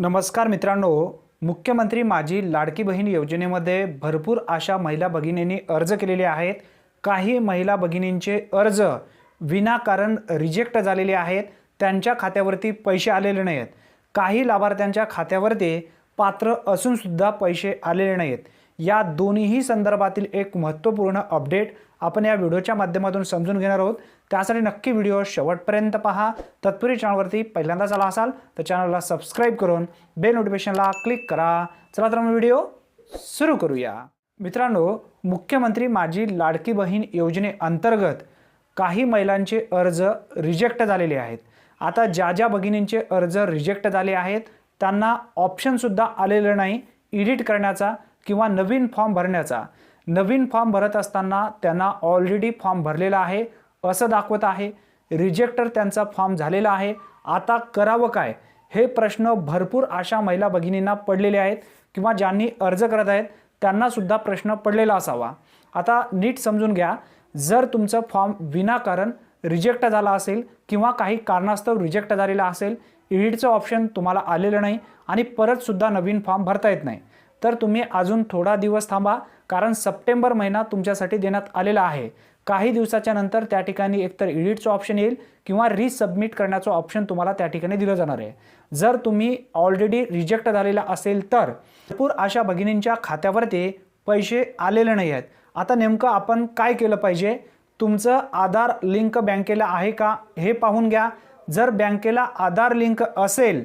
नमस्कार मित्रांनो मुख्यमंत्री माझी लाडकी बहीण योजनेमध्ये भरपूर अशा महिला भगिनींनी अर्ज केलेले आहेत. काही महिला भगिनींचे अर्ज विनाकारण रिजेक्ट झालेले आहेत. त्यांच्या खात्यावरती पैसे आलेले नाहीत. काही लाभार्थ्यांच्या खात्यावरती पात्र असूनसुद्धा पैसे आलेले नाहीत. या दोन्हीही संदर्भातील एक महत्त्वपूर्ण अपडेट आपण या व्हिडिओच्या माध्यमातून समजून घेणार आहोत. त्यासाठी नक्की व्हिडिओ शेवटपर्यंत पहा. तत्पूर्वी चॅनलवरती पहिल्यांदाच आला असाल तर चॅनलला सबस्क्राईब करून बेल नोटिफिकेशनला क्लिक करा. चला तर मग व्हिडिओ सुरू करूया. मित्रांनो मुख्यमंत्री माझी लाडकी बहीण योजनेअंतर्गत काही महिलांचे अर्ज रिजेक्ट झालेले आहेत. आता ज्या ज्या भगिनींचे अर्ज रिजेक्ट झाले आहेत त्यांना ऑप्शनसुद्धा आलेलं नाही. एडिट करण्याचा किंवा नवीन फॉर्म भरण्याचा. नवीन फॉर्म भरत असताना त्यांना ऑलरेडी फॉर्म भरलेला आहे असं दाखवत आहे. रिजेक्टर त्यांचा फॉर्म झालेला आहे. आता करावं काय? हे प्रश्न भरपूर अशा महिला भगिनींना पडलेले आहेत किंवा ज्यांनी अर्ज करत आहेत त्यांनासुद्धा प्रश्न पडलेला असावा. आता नीट समजून घ्या जर तुमचं फॉर्म विनाकारण रिजेक्ट झाला असेल किंवा काही कारणास्तव रिजेक्ट झालेला असेल एडिटचं ऑप्शन तुम्हाला आलेलं नाही आणि परतसुद्धा नवीन फॉर्म भरता येत नाही. तर तुम्ही अजून थोडा दिवस थांबा कारण सप्टेंबर महिना तुमच्यासाठी देण्यात आलेला आहे. काही दिवसाच्या नंतर त्या ठिकाणी एकतर एडिटचं ऑप्शन येईल किंवा रिसबमिट करण्याचं ऑप्शन तुम्हाला त्या ठिकाणी दिलं जाणार आहे. जर तुम्ही ऑलरेडी रिजेक्ट झालेला असेल तर भरपूर अशा भगिनींच्या खात्यावरती पैसे आलेले नाही आहेत. आता नेमकं आपण काय केलं पाहिजे? तुमचं आधार लिंक बँकेला आहे का? हे पाहून घ्या. जर बँकेला आधार लिंक असेल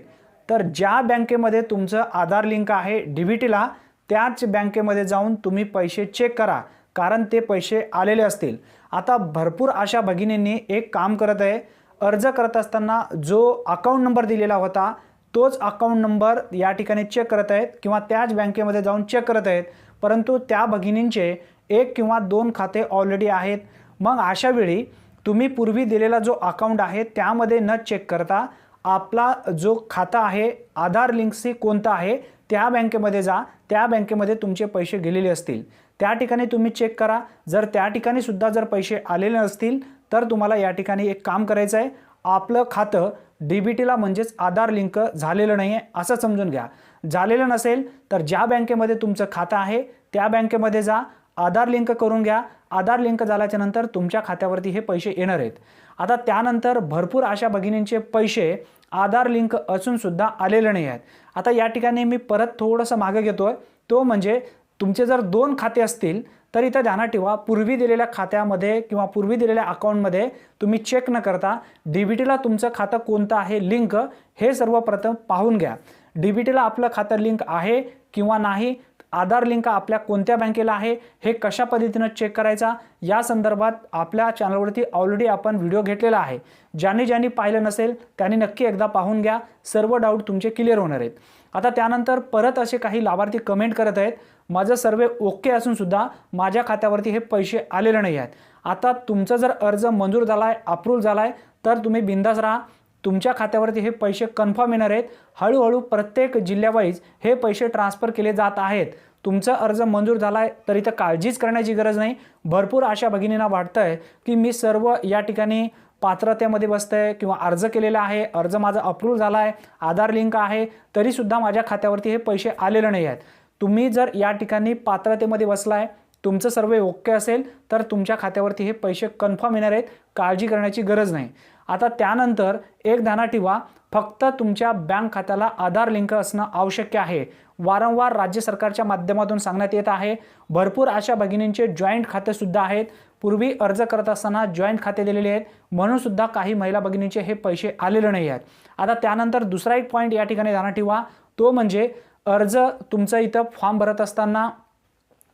तर ज्या बँकेमध्ये तुमचं आधार लिंक आहे डी बी टीला त्याच बँकेमध्ये जाऊन तुम्ही पैसे चेक करा कारण ते पैसे आलेले असतील. आता भरपूर अशा भगिनींनी एक काम करत आहे. अर्ज करत असताना जो अकाउंट नंबर दिलेला होता तोच अकाउंट नंबर या ठिकाणी चेक करत आहेत किंवा त्याच बँकेमध्ये जाऊन चेक करत आहेत. परंतु त्या भगिनींचे एक किंवा दोन खाते ऑलरेडी आहेत. मग अशावेळी तुम्ही पूर्वी दिलेला जो अकाउंट आहे त्यामध्ये न चेक करता आपला जो खाता आहे आधार लिंकशी कोणता आहे त्या बँकेमध्ये जा. त्या बँकेमध्ये तुमचे पैसे गेलेले असतील. त्या ठिकाणी तुम्ही चेक करा. जर त्या ठिकाणी सुद्धा जर पैसे आलेले नसतील तर तुम्हाला या ठिकाणी एक काम करायचं आहे. आपलं खातं डी बी टीला म्हणजेच आधार लिंक झालेलं नाही आहे असं समजून घ्या. झालेलं नसेल तर ज्या बँकेमध्ये तुमचं खातं आहे त्या बँकेमध्ये जा. आधार लिंक करून घ्या. आधार लिंक झाल्याच्यानंतर तुमच्या खात्यावरती हे पैसे येणार आहेत. आता त्यानंतर भरपूर अशा भगिनींचे पैसे आधार लिंक असूनसुद्धा आलेले नाही आहेत. आता या ठिकाणी मी परत थोडंसं मागे आहे तो म्हणजे तुमचे जर दोन खाते असतील तर इथं ध्यानात ठेवा. पूर्वी दिलेल्या खात्यामध्ये किंवा पूर्वी दिलेल्या अकाउंटमध्ये तुम्ही चेक न करता डी बी टीला तुमचं खातं कोणतं आहे लिंक हे सर्वप्रथम पाहून घ्या. डी बी टीला आपलं खातं लिंक आहे किंवा नाही आधार लिंक आपल्या कोणत्या बँकेला आहे हे कशा पद्धतीनं चेक करायचा या संदर्भात आपल्या चॅनलवरती ऑलरेडी आपण व्हिडिओ घेतलेला आहे. ज्यांनी ज्यांनी पाहिलं नसेल त्यांनी नक्की एकदा पाहून घ्या. सर्व डाऊट तुमचे क्लिअर होणार आहेत. आता त्यानंतर परत असे काही लाभार्थी कमेंट करत आहेत. माझं सर्वे ओके असूनसुद्धा माझ्या खात्यावरती हे पैसे आलेले नाही आहेत. आता तुमचा जर अर्ज मंजूर झाला आहे अप्रूव्ह झाला आहे तर तुम्ही बिंदास राहा. तुमच्या खात्यावरती हे पैसे कन्फर्म येणार आहेत. हळूहळू प्रत्येक जिल्ह्यावाईज हे पैसे ट्रान्सफर केले जात आहेत. तुमचा अर्ज मंजूर झाला आहे तरी तर काळजीच करण्याची गरज नाही. भरपूर अशा भगिनींना वाटतं आहे की मी सर्व या ठिकाणी पात्रतेमध्ये बसतं आहे किंवा अर्ज केलेला आहे अर्ज माझा अप्रूव्ह झाला आहे आधार लिंक आहे तरीसुद्धा माझ्या खात्यावरती हे पैसे आलेले नाही आहेत. तुम्ही जर या ठिकाणी पात्रतेमध्ये बसला आहे तुमचं सर्व ओके असेल तर तुमच्या खात्यावरती हे पैसे कन्फर्म येणार आहेत. काळजी करण्याची गरज नाही. आता त्यानंतर एक ध्यानात ठेवा फक्त तुमच्या बँक खात्याला आधार लिंक असणं आवश्यक आहे. वारंवार राज्य सरकारच्या माध्यमातून सांगण्यात येत आहे. भरपूर अशा भगिनींचे जॉईंट खातेसुद्धा आहेत. पूर्वी अर्ज करत असताना जॉईंट खाते दिलेले आहेत. म्हणून सुद्धा काही महिला भगिनींचे हे पैसे आलेले नाही आहेत. आता त्यानंतर दुसरा एक पॉईंट या ठिकाणी ध्यानात ठेवा तो म्हणजे अर्ज तुमचं इथं फॉर्म भरत असताना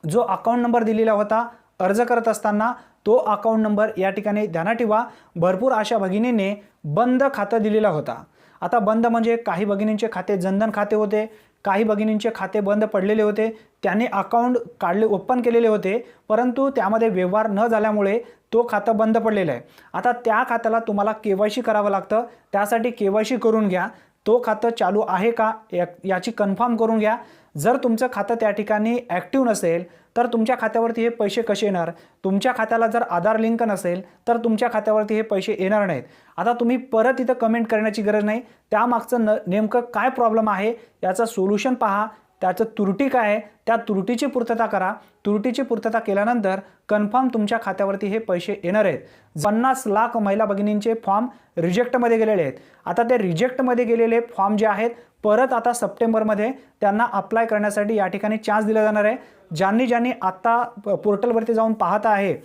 जो अकाउंट नंबर दिलेला होता अर्ज करत असताना तो अकाउंट नंबर या ठिकाणी ध्यानात ठेवा. भरपूर अशा भगिनीने बंद खातं दिलेला होता. आता बंद म्हणजे काही भगिनींचे खाते जनधन खाते होते काही भगिनींचे खाते बंद पडलेले होते त्यांनी अकाउंट काढले ओपन केलेले होते परंतु त्यामध्ये व्यवहार न झाल्यामुळे तो खातं बंद पडलेलं आहे. आता त्या खात्याला तुम्हाला के वाय सी करावं लागतं त्यासाठी के वाय सी करून घ्या. तो खातं चालू आहे का या याची कन्फर्म करून घ्या. जर तुमचं खातं त्या ठिकाणी ॲक्टिव्ह नसेल तर तुमच्या खात्यावरती हे पैसे कसे येणार? तुमच्या खात्याला जर आधार लिंक नसेल तर तुमच्या खात्यावरती हे पैसे येणार नाहीत. आता तुम्ही परत इथं कमेंट करण्याची गरज नाही. त्यामागचं न नेमकं काय प्रॉब्लेम आहे याचं सोल्युशन पहा. त्याचं त्रुटी काय आहे? त्या त्रुटीची पूर्तता करा. त्रुटीची पूर्तता केल्यानंतर कन्फर्म तुमच्या खात्यावरती हे पैसे येणार आहेत. पन्नास लाख महिला भगिनींचे फॉर्म रिजेक्टमध्ये गेलेले आहेत. आता ते रिजेक्टमध्ये गेलेले फॉर्म जे आहेत परत आता सप्टेंबरमध्ये त्यांना अप्लाय करण्यासाठी या ठिकाणी चान्स दिला जाणार आहे. ज्यांनी ज्यांनी आत्ता पोर्टलवरती जाऊन पाहत आहे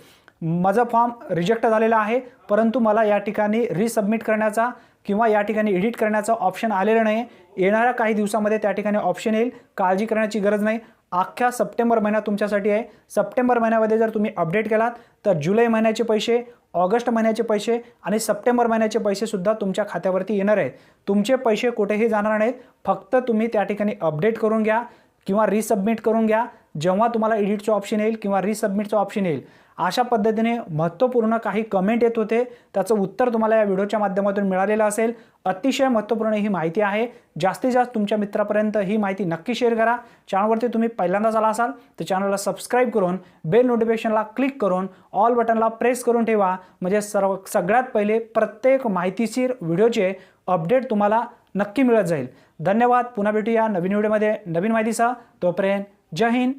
माझा फॉर्म रिजेक्ट झालेला आहे परंतु मला या ठिकाणी रिसबमिट करण्याचा किंवा या ठिकाणी एडिट करण्याचा ऑप्शन आलेलं नाही येणाऱ्या काही दिवसामध्ये त्या ठिकाणी ऑप्शन येईल. काळजी करण्याची गरज नाही. अख्ख्या सप्टेंबर महिना तुमच्यासाठी आहे. सप्टेंबर महिन्यामध्ये जर तुम्ही अपडेट केलात तर जुलै महिन्याचे पैसे ऑगस्ट महिन्याचे पैसे आणि सप्टेंबर महिन्याचे पैसेसुद्धा तुमच्या खात्यावरती येणार आहेत. तुमचे पैसे कुठेही जाणार नाहीत. फक्त तुम्ही त्या ठिकाणी अपडेट करून घ्या किंवा रिसबमिट करून घ्या. जेव्हा तुम्हाला एडिटचं ऑप्शन येईल किंवा रिसबमिटचं ऑप्शन येईल. अशा पद्धतीने महत्त्वपूर्ण काही कमेंट येत होते. त्याचं उत्तर तुम्हाला या व्हिडिओच्या माध्यमातून मिळालेलं असेल. अतिशय महत्त्वपूर्ण ही माहिती आहे. जास्तीत जास्त तुमच्या मित्रापर्यंत ही माहिती नक्की शेअर करा. चॅनलवरती तुम्ही पहिल्यांदाच आला असाल तर चॅनलला सबस्क्राईब करून बेल नोटिफिकेशनला क्लिक करून ऑल बटनला प्रेस करून ठेवा. म्हणजे सर्व सगळ्यात पहिले प्रत्येक माहितीशीर व्हिडिओचे अपडेट तुम्हाला नक्की मिळत जाईल. धन्यवाद. पुन्हा भेटूया नवीन व्हिडिओमध्ये. नवीन माहितीसह तोपर्यंत जय हिंद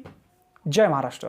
जय महाराष्ट्र.